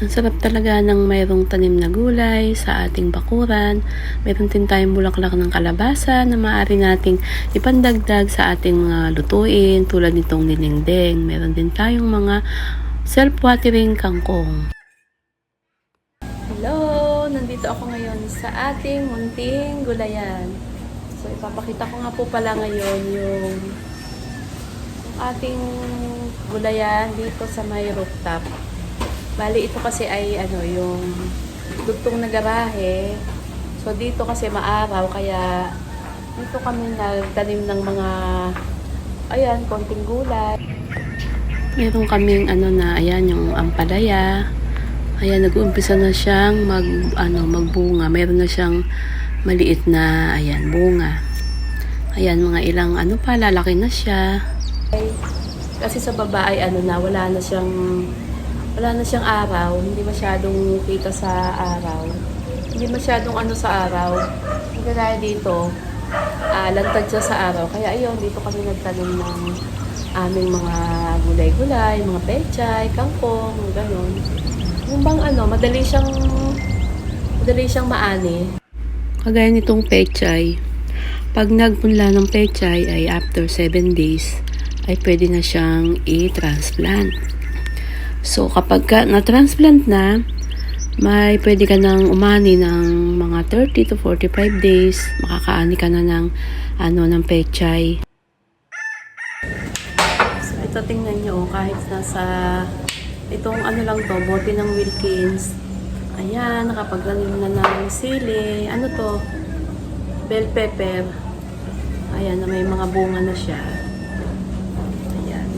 Ang sarap talaga ng mayroong tanim na gulay sa ating bakuran. Meron din tayong bulaklak ng kalabasa na maaari nating ipandagdag sa ating mga lutuin tulad nitong nilingding. Meron din tayong mga self-watering kangkong. Hello! Nandito ako ngayon sa ating munting gulayan. So ipapakita ko nga po pala ngayon yung ating gulayan dito sa may rooftop. Bali, ito kasi ay ano, yung dugtong na garahe. So, dito kasi maaraw, kaya dito kami nagtanim ng mga, ayan, konting gulay. Meron kaming ano na, ayan, yung ampalaya. Ayan, nag-uumpisa na siyang mag, ano, magbunga. Meron na siyang maliit na, ayan, bunga. Ayan, mga ilang ano pa, lalaki na siya. Kasi sa baba ay ano na, wala na siyang wala na siyang araw, hindi masyadong kita sa araw. Hindi masyadong ano sa araw. Hindi gaya dito, ah, lantad siya sa araw. Kaya ayun, dito kami nagtanim ng aming mga gulay-gulay, mga pechay, kangkong, gano'n. Yung bang ano, madali siyang madali siyang maani. Kagaya nitong pechay, pag nagpunla ng pechay ay after 7 days, ay pwede na siyang i-transplant. So, kapag ka na-transplant na, may pwede ka nang umani ng mga 30 to 45 days. Makakaani ka na ng, ano, ng pechay. So, ito tingnan nyo, kahit nasa, itong ano lang to, bote ng Wilkins. Ayan, nakapaglanim na ng sili. Ano to? Bell pepper. Ayan, na may mga bunga na siya.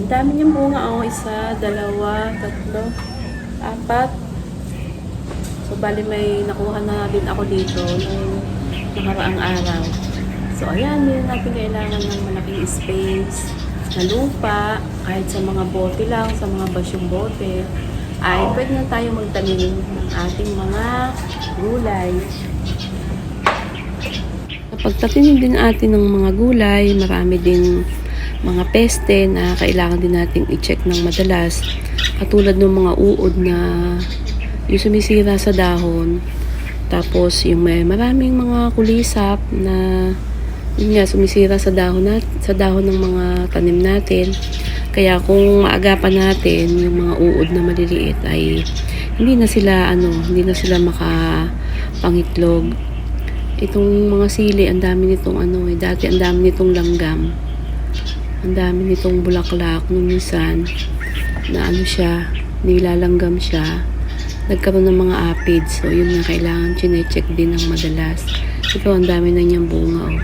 Ang dami niyang bunga. Oh, isa, dalawa, tatlo, apat. So, bali may nakuha na din ako dito nung nakaraang araw. So, ayan, na natin kailangan ng malaking space na lupa, kahit sa mga bote lang, sa mga basyong bote, ay pwede na tayo magtanim ng ating mga gulay. Kapag tatinig din natin ng mga gulay, marami din mga peste na kailangan din nating i-check ng madalas. Katulad ng mga uod na yung sumisira sa dahon. Tapos yung may maraming mga kulisap na yun nga, sumisira sa dahon, nat sa dahon ng mga tanim natin. Kaya kung maagapan natin yung mga uod na maliliit ay hindi na sila ano, hindi na sila makapangitlog. Itong mga sili, ang dami nitong ano, eh, dati ang dami nitong langgam. Ang dami nitong bulaklak nung minsan na ano siya, nilalanggam siya. Nagkaroon ng mga aphids. So, yun nga, kailangan chinecheck din ng madalas. Ito, ang dami na niyang bunga, oh.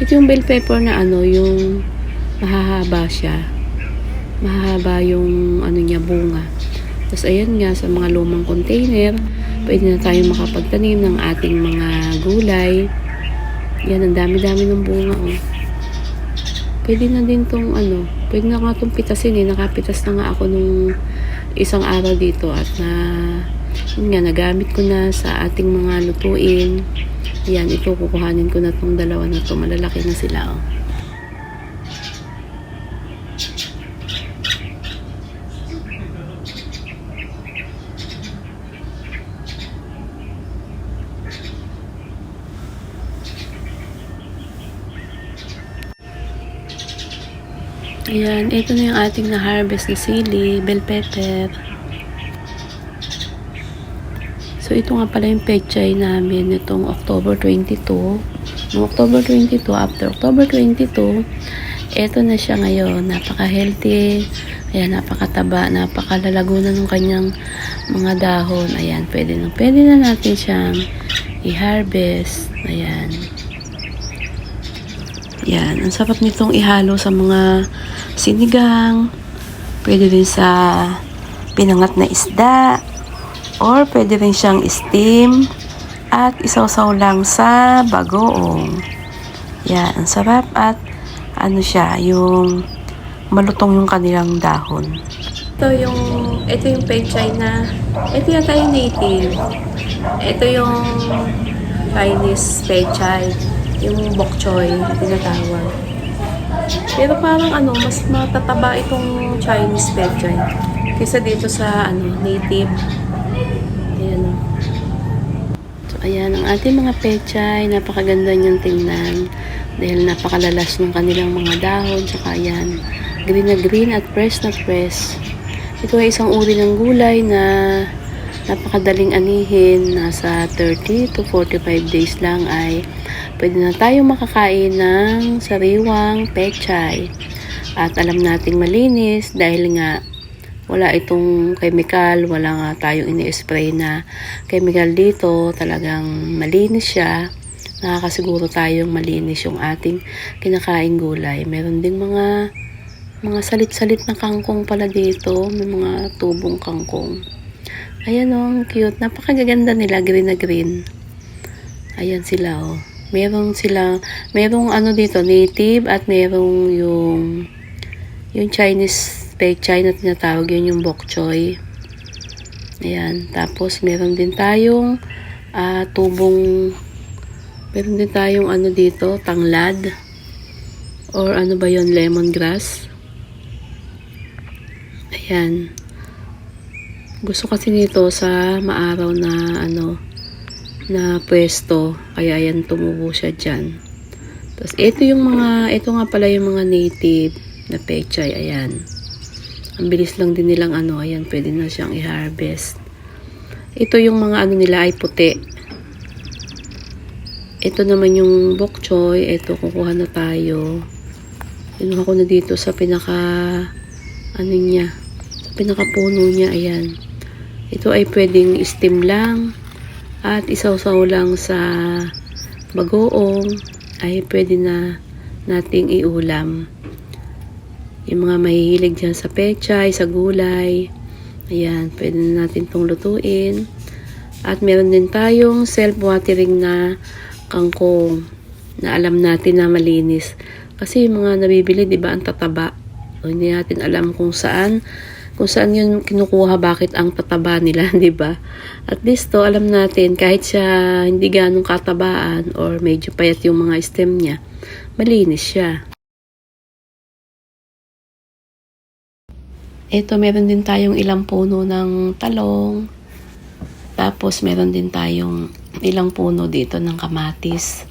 Ito yung bell pepper na ano, yung mahahaba siya. Mahahaba yung ano niya, bunga. Tapos, ayan nga, sa mga lumang container, pwede na tayo makapagtanim ng ating mga gulay. Yan, ang dami-dami ng bunga, oh. Pwede na din tong ano, pwede na nga tong pitasin eh. Nakapitas na nga ako nung isang araw dito at na yun nga, nagamit ko na sa ating mga lutuin. Yan, ito kukuhanin ko na tong dalawa na to. Malalaki na sila, oh. Ayan, ito na yung ating na-harvest na sili, bell pepper. So, ito nga pala yung pechay namin nitong October 22. Noong October 22, after October 22, ito na siya ngayon. Napaka-healthy. Ayan, napakataba. Napakalalago na ng kanyang mga dahon. Ayan, pwede na, pwede na natin siyang i-harvest. Ayan. Yan, ang sarap nitong ihalo sa mga sinigang. Pwede rin sa pinangat na isda. Or pwede rin siyang steam at isawsaw lang sa bagoong. Yan, ang sarap at ano siya, yung malutong yung kanilang dahon. Ito yung, ito yung pechay na, ito yata yung native. Ito yung Chinese pechay, yung bok choy, tinatawag. Pero parang ano, mas matataba itong Chinese pechay kaysa dito sa ano, native. Ayan, ang ating mga pechay, napakaganda niyang tingnan. Dahil napakalalas ng kanilang mga dahon. Tsaka ayan, green na green at fresh na fresh. Ito ay isang uri ng gulay na napakadaling anihin. Nasa 30 to 45 days lang ay pwede na tayong makakain ng sariwang pechay. At alam nating malinis dahil nga wala itong chemical, wala nga tayong ini-spray na chemical dito. Talagang malinis siya. Nakakasiguro tayong malinis yung ating kinakain gulay. Meron ding mga mga salit-salit na kangkong pala dito. May mga tubong kangkong. Ayan o, ang cute. Napakaganda nila, green na green. Ayan sila o. Meron sila, merong ano dito, native at merong yung yung Chinese pechay na tinatawag yun yung bok choy. Ayan. Tapos, meron din tayong ah, tubong meron din tayong ano dito, tanglad. Or ano ba yon lemongrass. Ayan. Gusto kasi nito sa maaraw na ano na pwesto. Kaya ayan, tumubo siya dyan. Tapos, ito yung mga, ito nga pala yung mga native na pechay. Ayan. Ang bilis lang din nilang ano, ayan, pwede na siyang i-harvest. Ito yung mga ano nila ay puti. Ito naman yung bok choy. Ito, kukuha na tayo. Kinuha ko na dito sa pinaka, ano niya, sa pinaka puno niya, ayan. Ito ay pwedeng steam lang at isawsaw lang sa bagoong ay pwede na nating iulam. Yung mga mahihilig dyan sa pechay, sa gulay, ayan, pwede na natin itong lutuin. At meron din tayong self-watering na kangkong na alam natin na malinis. Kasi yung mga nabibili, di ba, ang tataba. O, hindi natin alam kung saan kung saan yun kinukuha bakit ang tataba nila, di ba? At least to, alam natin, kahit siya hindi ganong katabaan or medyo payat yung mga stem niya, malinis siya. Ito, meron din tayong ilang puno ng talong. Tapos, meron din tayong ilang puno dito ng kamatis.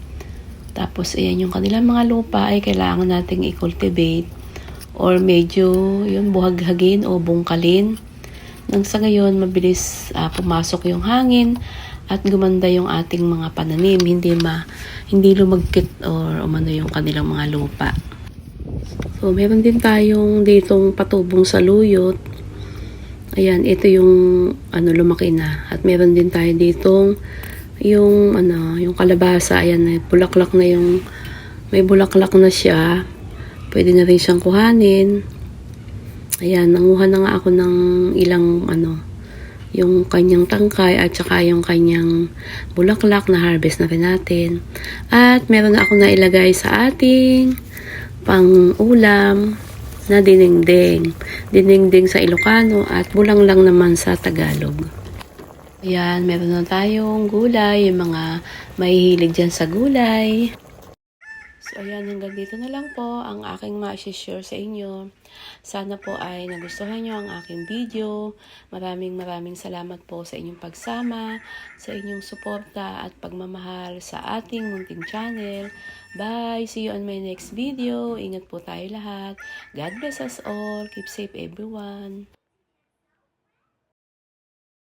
Tapos, ayan yung kanilang mga lupa ay kailangan nating i-cultivate or medyo yun buhaghagin o bungkalin. Nang sa ngayon, mabilis ah, pumasok yung hangin at gumanda yung ating mga pananim. Hindi ma hindi lumagkit or umano yung kanilang mga lupa. So, meron din tayong ditong patubong saluyot. Ayan, ito yung ano lumaki na. At meron din tayo ditong yung ano, yung kalabasa. Ayan, bulaklak na yung may bulaklak na siya. Pwede na rin siyang kuhanin. Ayan, nanguha na nga ako ng ilang ano, yung kanyang tangkay at saka yung kanyang bulaklak na harvest na rin natin. At meron na ako na ilagay sa ating pang ulam na dinengdeng. Dinengdeng sa Ilocano at bulang lang naman sa Tagalog. Ayan, meron na tayong gulay, yung mga mahihilig dyan sa gulay. So, ayan, hanggang dito na lang po ang aking ma-share sa inyo. Sana po ay nagustuhan nyo ang aking video. Maraming maraming salamat po sa inyong pagsama, sa inyong suporta at pagmamahal sa ating munting channel. Bye! See you on my next video. Ingat po tayo lahat. God bless us all. Keep safe everyone.